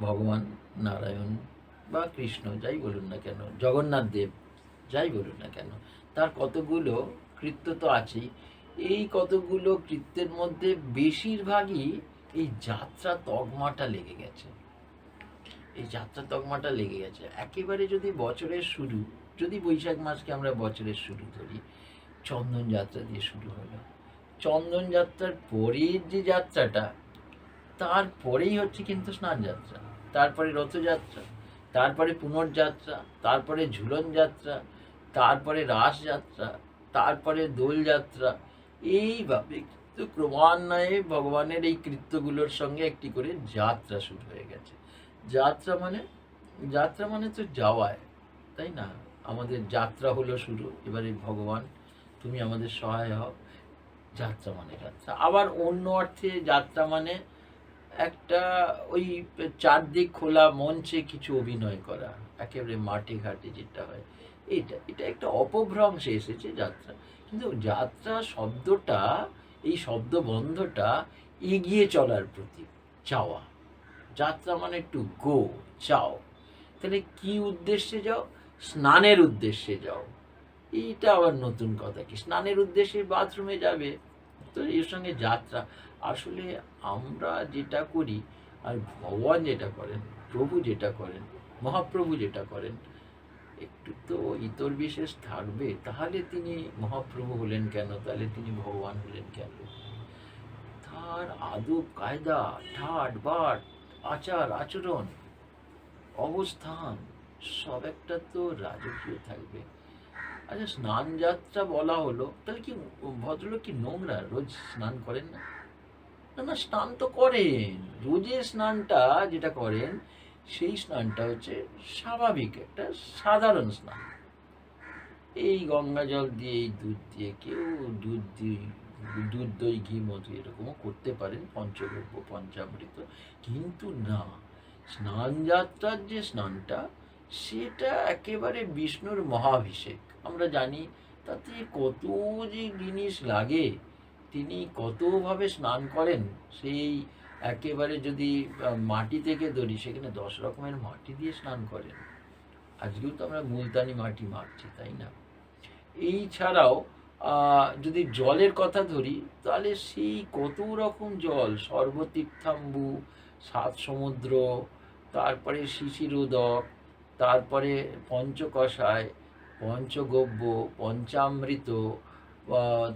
ভগবান, নারায়ণ বা কৃষ্ণ, যাই বলুন না কেন, জগন্নাথ দেব, যাই বলুন না কেন, তার কতগুলো কৃত্য তো আছেই। এই কতগুলো কৃত্যের মধ্যে বেশিরভাগই এই যাত্রা তগমাটা লেগে গেছে। এই যাত্রা তগমাটা লেগে গেছে। একেবারে যদি বছরের শুরু, যদি বৈশাখ মাসকে আমরা বছরের শুরু ধরি, চন্দন যাত্রা দিয়ে শুরু হলো। চন্দন যাত্রার পরের যে যাত্রাটা তারপরেই হচ্ছে কিন্তু স্নান যাত্রা তারপরে রথযাত্রা, তারপরে পুনর্যাত্রা, তারপরে ঝুলন যাত্রা তারপরে রাস যাত্রা তারপরে দোল যাত্রা এইভাবে কিন্তু ক্রমান্বয়ে ভগবানের এই কৃত্যগুলোর সঙ্গে একটি করে যাত্রা শুরু হয়ে গেছে। যাত্রা মানে যাত্রা মানে তো যাওয়ায়, তাই না? আমাদের যাত্রা হলো শুরু, এবারে ভগবান, তুমি আমাদের সহায় হও। যাত্রা মানে যাত্রা। আবার অন্য অর্থে যাত্রা মানে একটা ওই চারদিক খোলা মঞ্চে কিছু অভিনয় করা, একেবারে মাঠে ঘাটে যেটা হয়, এটা এটা একটা অপভ্রংশে এসেছে যাত্রা। কিন্তু যাত্রা শব্দটা, এই শব্দবন্ধটা এগিয়ে চলার প্রতি, চাওয়া। যাত্রা মানে একটু গো চাও। তাহলে কি উদ্দেশ্যে যাও? স্নানের উদ্দেশ্যে যাও। এইটা আবার নতুন কথা কি? স্নানের উদ্দেশ্যে বাথরুমে যাবে। তো এর সঙ্গে যাত্রা। আসলে আমরা যেটা করি আর ভগবান যেটা করেন, প্রভু যেটা করেন, মহাপ্রভু যেটা করেন, একটু তো ইতর বিশেষ থাকবে, তাহলে তিনি মহাপ্রভু হলেন কেন? তাহলে তিনি ভগবান হলেন কেন? তার আদব, কায়দা, ঠাট, বাট, আচার, আচরণ, অবস্থান, সব একটা তো রাজকীয় থাকবে। আচ্ছা স্নান যাত্রা বলা হলো, তাহলে কি ভদ্রলোক কি নোংরা? রোজ স্নান করেন না? না না, স্নান তো করেন। রোজের স্নানটা যেটা করেন, সেই স্নানটা হচ্ছে স্বাভাবিক, একটা সাধারণ স্নান। এই গঙ্গা জল দিয়ে, এই দুধ দিয়ে কেউ দুধ দিয়ে, দুধ, দই, ঘি, মধু এরকমও করতে পারেন, পঞ্চগব্য, পঞ্চামৃত, কিন্তু না। স্নান যাত্রার যে স্নানটা, সেটা একেবারে বিষ্ণুর মহাভিষেক। আমরা জানি তাতে কত যে জিনিস লাগে। তিনি কতভাবে স্নান করেন, সেই একেবারে যদি মাটি থেকে ধরি সেখানে দশ রকমের মাটি দিয়ে স্নান করেন। আজকেও তো আমরা মুলতানি মাটি মারছি, তাই না? এই ছাড়াও যদি জলের কথা ধরি, তাহলে সেই কত রকম জল? সর্বতীর্থাম্বু, সাত সমুদ্র, তারপরে শিশিরোদক, তারপরে পঞ্চকষায় পঞ্চগব্য, পঞ্চামৃত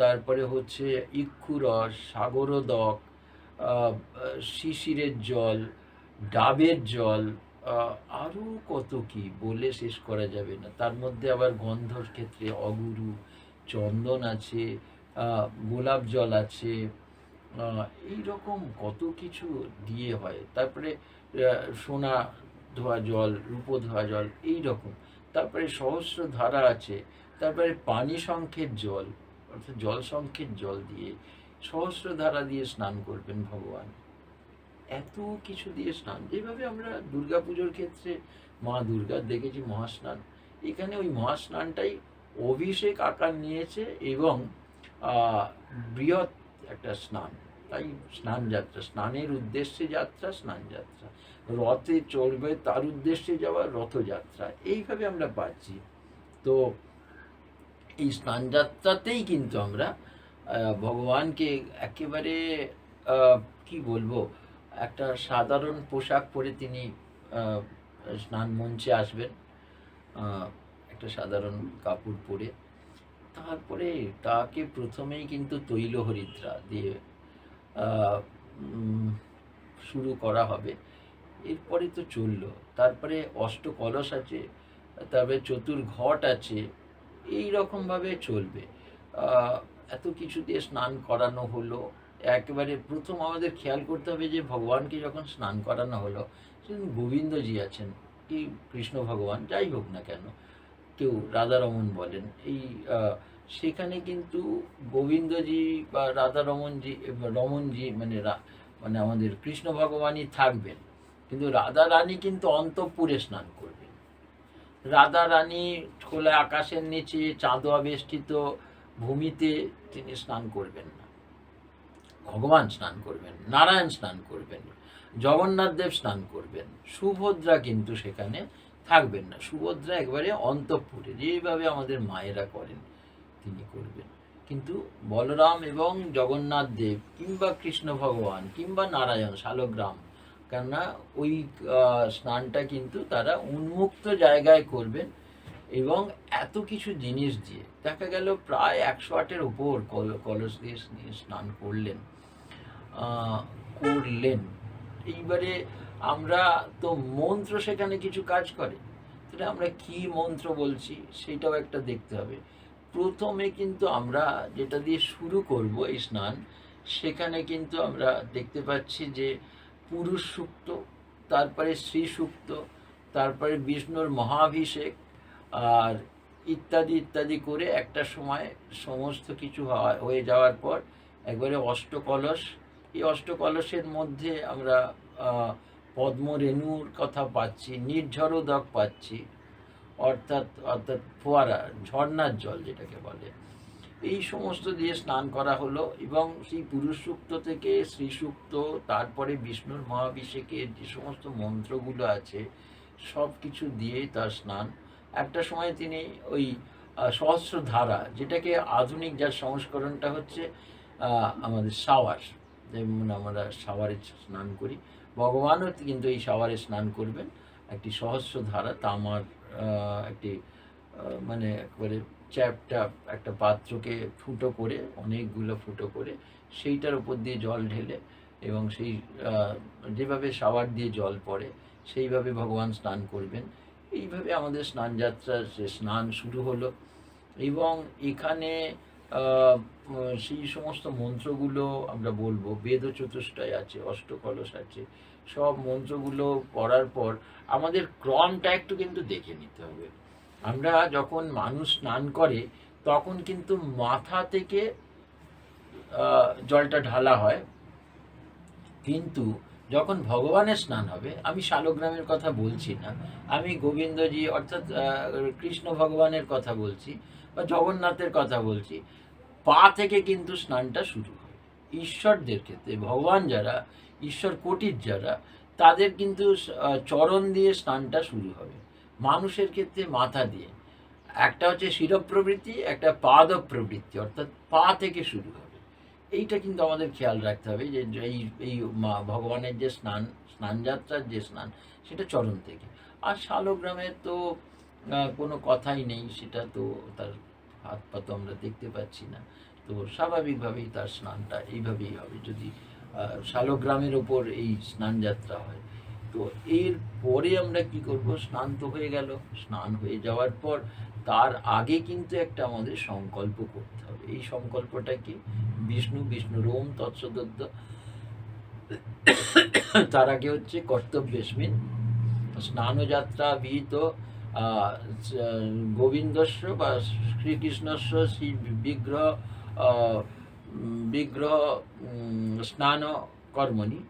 তারপরে হচ্ছে ইক্ষুরস, সাগরোদক শিশিরের জল, ডাবের জল আরও কত কি বলে শেষ করা যাবে না। তার মধ্যে আবার গন্ধর ক্ষেত্রে অগুরু, চন্দন আছে গোলাপ জল আছে এই রকম কত কিছু দিয়ে হয়। তারপরে সোনা ধোয়া জল, রূপো ধোয়া জল এই রকম তারপরে সহস্র ধারা আছে। তারপরে পানি শঙ্খের জল অর্থাৎ জল শঙ্খের জল দিয়ে সহস্র ধারা দিয়ে স্নান করবেন ভগবান। এত কিছু দিয়ে স্নান, যেভাবে আমরা দুর্গাপুজোর ক্ষেত্রে মা দুর্গার দেখেছি মহাস্নান, এখানে ওই মহাস্নানটাই অভিষেক আকার নিয়েছে এবং বৃহৎ একটা স্নান, তাই স্নান যাত্রা, স্নানের উদ্দেশ্যে যাত্রা, স্নান যাত্রা। রথে চলবে তার উদ্দেশ্যে যাওয়া রথযাত্রা, এইভাবে আমরা পাচ্ছি। তো এই স্নান যাত্রাতেই কিন্তু আমরা ভগবানকে একেবারে কি বলব, একটা সাধারণ পোশাক পরে তিনি স্নান মঞ্চে আসবেন একটা সাধারণ কাপড় পরে। তারপরে তাকে প্রথমেই কিন্তু তৈল হরিদ্রা দিয়ে শুরু করা হবে। এরপরে তো চলল। তারপরে অষ্ট কলস আছে, তারপরে চতুর্ঘট আছে এই রকমভাবে চলবে। এত কিছু দিয়ে স্নান করানো হলো। একেবারে প্রথম আমাদের খেয়াল করতে হবে যে, ভগবানকে যখন স্নান করানো হলো, সেদিন গোবিন্দজি আছেন, কি কৃষ্ণ ভগবান, যাই হোক না কেন। কেউ রাধারমন বলেন। এই সেখানে কিন্তু গোবিন্দজি বা রাধারমনজি, রমনজি মানে মানে আমাদের কৃষ্ণ ভগবানই থাকবেন। কিন্তু রাধা রানী কিন্তু অন্তঃপুরে স্নান করবেন। রাধা রানী খোলা আকাশের নিচে চাঁদোয়া বেষ্টিত ভূমিতে তিনি স্নান করবেন না। ভগবান স্নান করবেন, নারায়ণ স্নান করবেন, জগন্নাথ দেব স্নান করবেন, সুভদ্রা কিন্তু সেখানে থাকবেন না। সুভদ্রা একবারে অন্তঃপুরে, যেভাবে আমাদের মায়েরা করেন, তিনি করবেন। কিন্তু বলরাম এবং জগন্নাথ দেব কিংবা কৃষ্ণ ভগবান কিংবা নারায়ণ, শালগ্রাম কেননা ওই স্নানটা কিন্তু তারা উন্মুক্ত জায়গায় করবেন এবং এত কিছু জিনিস দিয়ে। দেখা গেল প্রায় একশো আটের উপর কল- কলস দিয়ে স্নান করলেন করলেন। এইবারে আমরা তো মন্ত্র সেখানে কিছু কাজ করে। তাহলে আমরা কি মন্ত্র বলছি সেটাও একটা দেখতে হবে। প্রথমে কিন্তু আমরা যেটা দিয়ে শুরু করব এই স্নান, সেখানে কিন্তু আমরা দেখতে পাচ্ছি যে পুরুষ সুক্ত, তারপরে শ্রী সুক্ত, তারপরে বিষ্ণুর মহাভিষেক, আর ইত্যাদি ইত্যাদি করে একটা সময় সমস্ত কিছু হয়ে যাওয়ার পর একবারে অষ্টকলস। এই অষ্টকলসের মধ্যে আমরা পদ্মরেণুর কথা পাচ্ছি, নির্ঝরোদক পাচ্ছি, অর্থাৎ অর্থাৎ ফোয়ারা, ঝর্ণার জল যেটাকে বলে। এই সমস্ত দিয়ে স্নান করা হলো এবং সেই পুরুষ সূক্ত থেকে শ্রী সূক্ত, তারপরে বিষ্ণুর মহাভিষেকের যে সমস্ত মন্ত্রগুলো আছে, সব কিছু দিয়েই তার স্নান। একটা সময় তিনি ওই সহস্র ধারা যেটাকে আধুনিক যার সংস্করণটা হচ্ছে আমাদের সাওয়ার, যেমন আমরা সাওয়ারে স্নান করি। ভগবানও কিন্তু এই সাওয়ারে স্নান করবেন। একটি সহস্র ধারা তামার একটি মানে একবারে চ্যাপটা একটা পাত্রকে ফুটো করে, অনেকগুলো ফুটো করে সেইটার উপর দিয়ে জল ঢেলে এবং সেই যেভাবে সাওয়ার দিয়ে জল পড়ে সেইভাবে ভগবান স্নান করবেন। এইভাবে আমাদের স্নান যাত্রার স্নান শুরু হলো এবং এখানে সেই সমস্ত মন্ত্রগুলো আমরা বলব। বেদ চতুষ্টয় আছে, অষ্টকলস আছে, সব মন্ত্রগুলো পড়ার পর আমাদের ক্রমটা একটু কিন্তু দেখে নিতে হবে। আমরা যখন মানুষ স্নান করে, তখন কিন্তু মাথা থেকে জলটা ঢালা হয়। কিন্তু যখন ভগবানের স্নান হবে, আমি শালগ্রামের কথা বলছি না, আমি গোবিন্দজি অর্থাৎ কৃষ্ণ ভগবানের কথা বলছি বা জগন্নাথের কথা বলছি, পা থেকে কিন্তু স্নানটা শুরু হয়। ঈশ্বরদের ক্ষেত্রে ভগবান যারা, ঈশ্বর কোটির যারা, তাদের কিন্তু চরণ দিয়ে স্নানটা শুরু হবে। মানুষের ক্ষেত্রে মাথা দিয়ে। একটা হচ্ছে শিরপ্রবৃত্তি একটা পাদ প্রবৃত্তি, অর্থাৎ পা থেকে শুরু হবে। এইটা কিন্তু আমাদের খেয়াল রাখতে হবে যে এই এই ভগবানের যে স্নান, স্নানযাত্রার যে স্নান, সেটা চরণ থেকে। আর শালগ্রামের তো কোনো কথাই নেই, সেটা তো তার হাত পা তো আমরা দেখতে পাচ্ছি না। তো স্বাভাবিকভাবেই তার স্নানটা এইভাবেই হবে। যদি শালগ্রামের ওপর এই স্নানযাত্রা হয় তো এর পরে আমরা কি করব? স্নান তো হয়ে গেল। স্নান হয়ে যাওয়ার পর তার আগে কিন্তু একটা আমাদের সংকল্প করতে হবে। এই সংকল্পটা কি? বিষ্ণু বিষ্ণু রোম তৎসদত্ত। তার আগে হচ্ছে কর্তব্যস্মিন। স্নানযাত্রা বিহিত গোবিন্দস্য বা শ্রীকৃষ্ণস্য শ্রী বিগ্রহ বিগ্রহ স্নান কর্মণি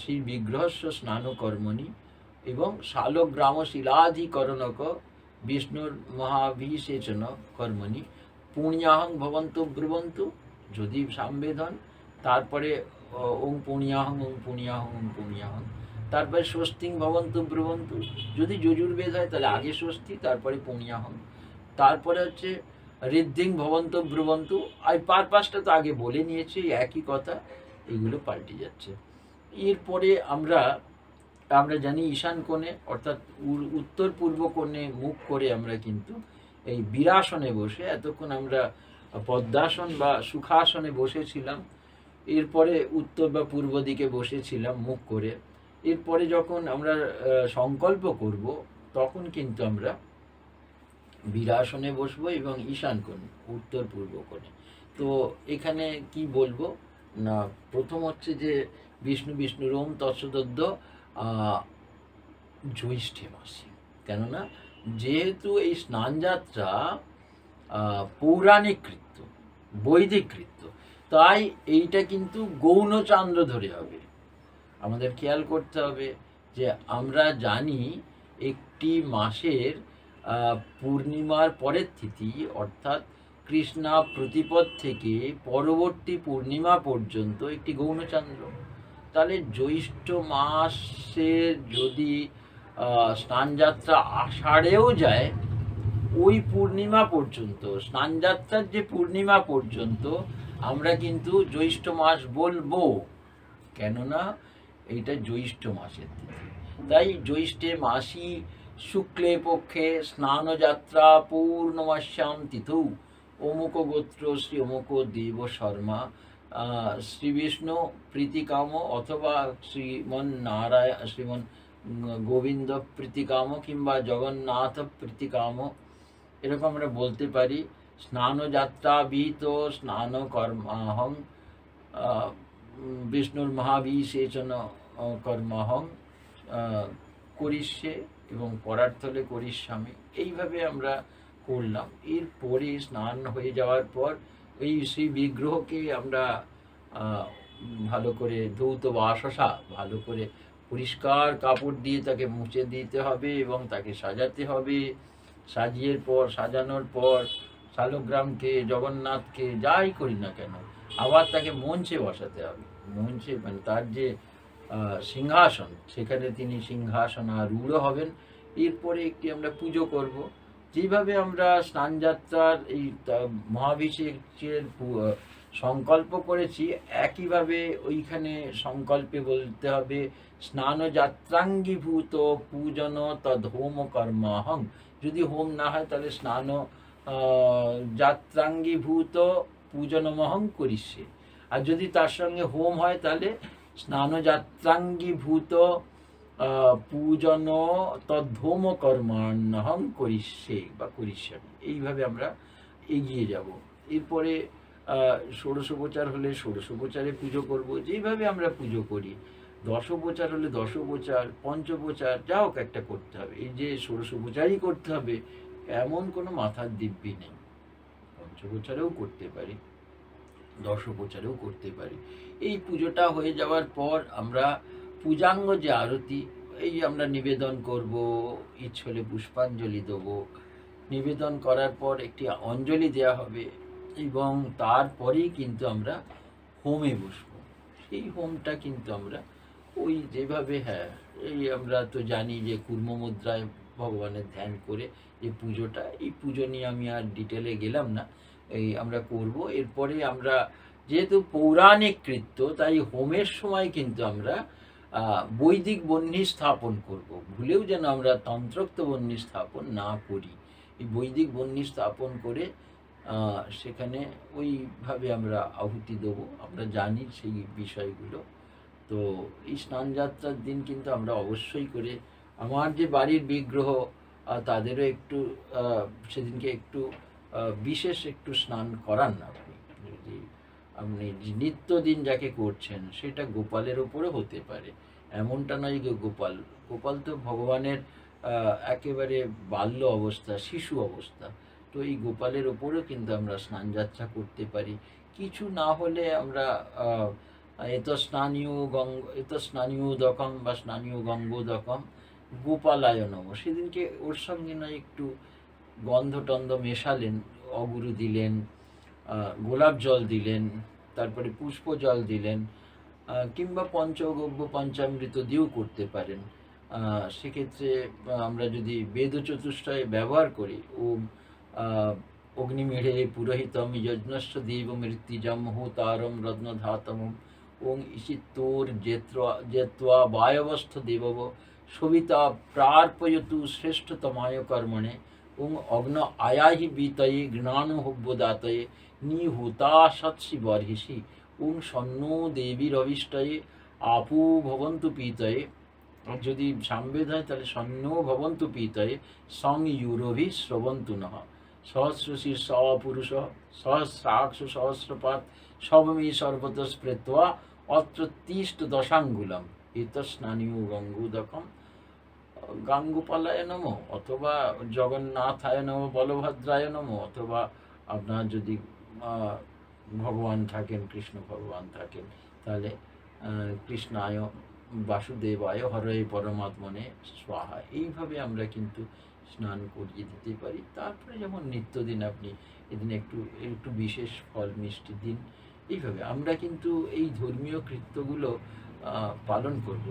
শ্রী বিগ্রহস্য স্নান কর্মণি এবং শালগ্রাম শিলাধিকরণক বিষ্ণুর মহাভিষেচন কর্মণি। পুণ্যাহং ভবন্ত ব্রুবন্তু, যদি সামবেদন তারপরে ওং পুণ্যাহং ওং পুণ্যাহং ওং পুণ্যাহং। তারপরে স্বস্তিং ভবন্ত ব্রুবন্তু, যদি যজুর্বেদ হয় তাহলে আগে স্বস্তি, তারপরে পুণ্যাহং। তারপরে হচ্ছে ঋদ্ধিং ভবন্ত ব্রুবন্তু। আর পার পাঁচটা তো আগে বলে নিয়েছি, একই কথা, এগুলো পাল্টে যাচ্ছে। এরপরে আমরা আমরা জানি ঈশান কোণে, অর্থাৎ উত্তর পূর্ব কোণে মুখ করে আমরা কিন্তু এই বীরাসনে বসে, এতক্ষণ আমরা পদ্মাসন বা সুখাসনে বসেছিলাম, এরপরে উত্তর বা পূর্ব দিকে বসেছিলাম মুখ করে, এরপরে যখন আমরা সংকল্প করব, তখন কিন্তু আমরা বীরাসনে বসবো এবং ঈশান কোণে, উত্তর পূর্ব কোণে। তো এখানে কি বলব? না, প্রথম হচ্ছে যে বিষ্ণু বিষ্ণু রোম তৎসদদ্য জ্যৈষ্ঠে মাসে কেননা, যেহেতু এই স্নানযাত্রা পৌরাণিক কৃত্য বৈদিক কৃত্য তাই এইটা কিন্তু গৌণচান্দ্র ধরে হবে। আমাদের খেয়াল করতে হবে যে আমরা জানি একটি মাসের পূর্ণিমার পরের তিথি, অর্থাৎ কৃষ্ণা প্রতিপদ থেকে পরবর্তী পূর্ণিমা পর্যন্ত একটি গৌণচান্দ্র। তাহলে জ্যৈষ্ঠ মাসের যদি স্নানযাত্রা আষাঢ়েও যায়, ওই পূর্ণিমা পর্যন্ত, স্নানযাত্রার যে পূর্ণিমা পর্যন্ত, আমরা কিন্তু জ্যৈষ্ঠ মাস বলব। কেননা, এইটা জ্যৈষ্ঠ মাসের তাই জ্যৈষ্ঠে মাসি শুক্লে পক্ষে স্নানযাত্রা পূর্ণমাস্যাম তিথৌ। অমুক গোত্র শ্রী অমুক দেব শর্মা শ্রী বিষ্ণু প্রীতিকাম অথবা শ্রীমন নারায়ণ শ্রীমন গোবিন্দ প্রীতিকাম কিংবা জগন্নাথ প্রীতিকাম এরকম আমরা বলতে পারি। স্নানযাত্রা বিহিত স্নান কর্মাহং বিষ্ণুর মহাবিশেচন কর্মাহং করিষ্যে এবং পরার্থলে করিষ্যামি। এইভাবে আমরা করলাম। এরপরে স্নান হয়ে যাওয়ার পর এই সেই বিগ্রহকে আমরা ভালো করে ধৌত বাসসা ভালো করে পরিষ্কার কাপড় দিয়ে তাকে মুছে দিতে হবে এবং তাকে সাজাতে হবে। সাজিয়ে পর, সাজানোর পর, শালগ্রামকে, জগন্নাথকে, যাই করি না কেন, আবার তাকে মঞ্চে বসাতে হবে। মঞ্চে মানে তার যে সিংহাসন, সেখানে তিনি সিংহাসনারূঢ় হবেন। এরপরে একটি আমরা পুজো করব। যেভাবে আমরা স্নানযাত্রার এই মহাভিষেকের সংকল্প করেছি একইভাবে ওইখানে সংকল্পে বলতে হবে স্নান যাত্রাঙ্গীভূত পূজন তদ হোম কর্মাহং। যদি হোম না হয় তাহলে স্নান যাত্রাঙ্গীভূত পূজনমহং করিষ্যে। আর যদি তার সঙ্গে হোম হয় তাহলে স্নানযাত্রাঙ্গীভূত আহ, পূজন তদ্ধোম কর্মান্নহং করিষ্যে বা করিষ্যামি। এইভাবে আমরা এগিয়ে যাব। এরপরে ষোড়শোপচার হলে ষোড়শোপচারে পুজো করব। যেইভাবে আমরা পুজো করি, দশোপচার হলে দশোপচার, পঞ্চোপচার, যা হোক একটা করতে হবে। এই যে ষোড়শোপচারই করতে হবে, এমন কোনো মাথার দিব্যি নেই। পঞ্চগোচারেও করতে পারি, দশোপচারেও করতে পারি। এই পুজোটা হয়ে যাওয়ার পর আমরা পূজাঙ্গ যে আরতি, এই আমরা নিবেদন করব ইচ্ছে হলে পুষ্পাঞ্জলি দেবো। নিবেদন করার পর একটি অঞ্জলি দেওয়া হবে এবং তারপরেই কিন্তু আমরা হোমে বসবো। সেই হোমটা কিন্তু আমরা ওই যেভাবে হ্যাঁ এই আমরা তো জানি যে কুর্ম মুদ্রায় ভগবানের ধ্যান করে যে পুজোটা, এই পুজো নিয়ে আমি আর ডিটেলে গেলাম না। এই আমরা করব। এরপরে আমরা যেহেতু পৌরাণিক কৃত্য, তাই হোমের সময় কিন্তু আমরা বৈদিক বহ্নি স্থাপন করব। ভুলেও যেন আমরা তন্ত্রোক্ত বহ্নি স্থাপন না করি। এই বৈদিক বহ্নি স্থাপন করে সেখানে ওইভাবে আমরা আহুতি দেব। আমরা জানি সেই বিষয়গুলো। তো এই স্নানযাত্রার দিন কিন্তু আমরা অবশ্যই করে, আমার যে বাড়ির বিগ্রহ তাদেরও একটু সেদিনকে একটু বিশেষ একটু স্নান করান না। আপনি নিত্যদিন যাকে করছেন, সেটা গোপালের ওপরে হতে পারে। এমনটা নয় যে গোপাল গোপাল তো ভগবানের একেবারে বাল্য অবস্থা, শিশু অবস্থা। তো এই গোপালের ওপরেও কিন্তু আমরা স্নান স্নানযাত্রা করতে পারি। কিছু না হলে আমরা এত স্নানীয় গঙ্গ, এত স্নানীয় দকম বা স্নানীয় গঙ্গোদকম, গোপালায় নম। সেদিনকে ওর সঙ্গে না একটু গন্ধ টন্ধ মেশালেন, অগুরু দিলেন গোলাপ জল দিলেন, তারপরে পুষ্প জল দিলেন কিংবা পঞ্চগব্য, পঞ্চামৃত দিয়েও করতে পারেন। সেক্ষেত্রে আমরা যদি বেদ চতুষ্টয় ব্যবহার করি ও অগ্নিমেঢ়ে পুরোহিতম যজ্ঞস্য দেব মৃত্যুজম হুতারম রত্নধাতম ওং ইশিত্তোর জেত্রা জেত্বা বায়বস্থ দেবব, সবিতা প্রার্পয়তু শ্রেষ্ঠতমায় কর্মণে, ওং অগ্ন আয়াহি বিতয়ে ঘৃণানুহব্যদাতয়ে নিহুতা সৎসি বর্হিষি ওং সন্নো দেবীর অভিষ্টয়ে আপু ভবন্তু পীতয়ে। যদি সামবেদ হয়, তাহলে সন্ন ভবন্তু পীতয়ে সং ইউরভি শ্রবন্তু নহ। সহস্র শীর্ষ অপুরুষ সহস্রাক্ষ সহস্রপাত, সবমি সর্বত স্পৃত্বা অত্র তিষ্ট দশাঙ্গুলম এত স্নানীয় গঙ্গুদকম। গাঙ্গুপালায় নম, অথবা জগন্নাথায় নম, বলভদ্রায় নম, অথবা আপনার যদি ভগবান থাকেন, কৃষ্ণ ভগবান থাকেন, তাহলে কৃষ্ণায়, বাসুদেবায়, হরে পরমাত্মনে স্বাহা। এইভাবে আমরা কিন্তু স্নান করিয়ে দিতে পারি। তারপরে যেমন নিত্যদিন আপনি এদিন একটু একটু বিশেষ ফল, মিষ্টি দিন, এইভাবে। আমরা কিন্তু এই ধর্মীয় কৃত্যগুলো পালন করব।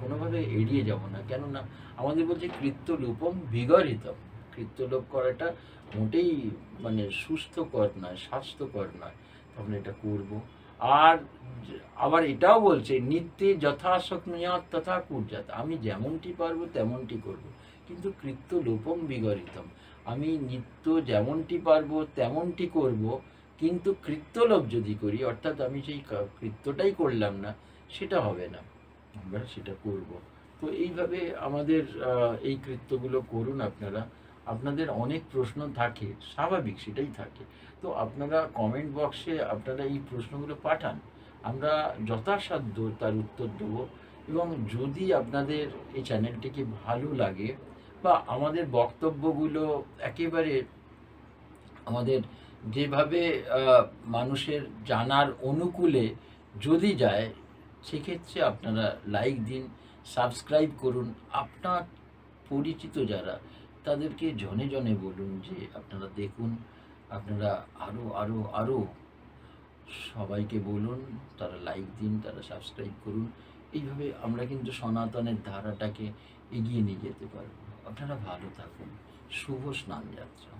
কোনোভাবে এড়িয়ে যাব না। কেননা, আমাদের বলছে কৃত্য রূপম বিগরিতম। কৃত্যলোপ করাটা মোটেই মানে সুস্থকর নয়, স্বাস্থ্যকর নয়, তখন এটা করব। আর আবার এটাও বলছে, নিত্যে যথাশক্নিয়া তথা কুর্জাত আমি যেমনটি পারব তেমনটি করব। কিন্তু কৃত্য লোপম বিগরিতম। আমি নিত্য যেমনটি পারব তেমনটি করব, কিন্তু কৃত্যলোপ যদি করি, অর্থাৎ আমি সেই কৃত্যটাই করলাম না, সেটা হবে না। আমরা সেটা করব। তো এইভাবে আমাদের এই কৃত্যগুলো করুন আপনারা। আপনাদের অনেক প্রশ্ন থাকে, স্বাভাবিক সেটাই থাকে। তো আপনারা কমেন্ট বক্সে আপনারা এই প্রশ্নগুলো পাঠান, আমরা যথাসাধ্য তার উত্তর দেবো। এবং যদি আপনাদের এই চ্যানেলটিকে ভালো লাগে বা আমাদের বক্তব্যগুলো একেবারে আমাদের যেভাবে মানুষের জানার অনুকূলে যদি যায়, সেক্ষেত্রে আপনারা লাইক দিন সাবস্ক্রাইব করুন। আপনার পরিচিত যারা তাদেরকে জনে জনে বলুন যে আপনারা দেখুন, আপনারা আরও আরও আরও সবাইকে বলুন, তারা লাইক দিন, তারা সাবস্ক্রাইব করুন। এইভাবে আমরা কিন্তু সনাতনের ধারাটাকে এগিয়ে নিয়ে যেতে পারব। আপনারা ভালো থাকুন। শুভ স্নান যাত্রা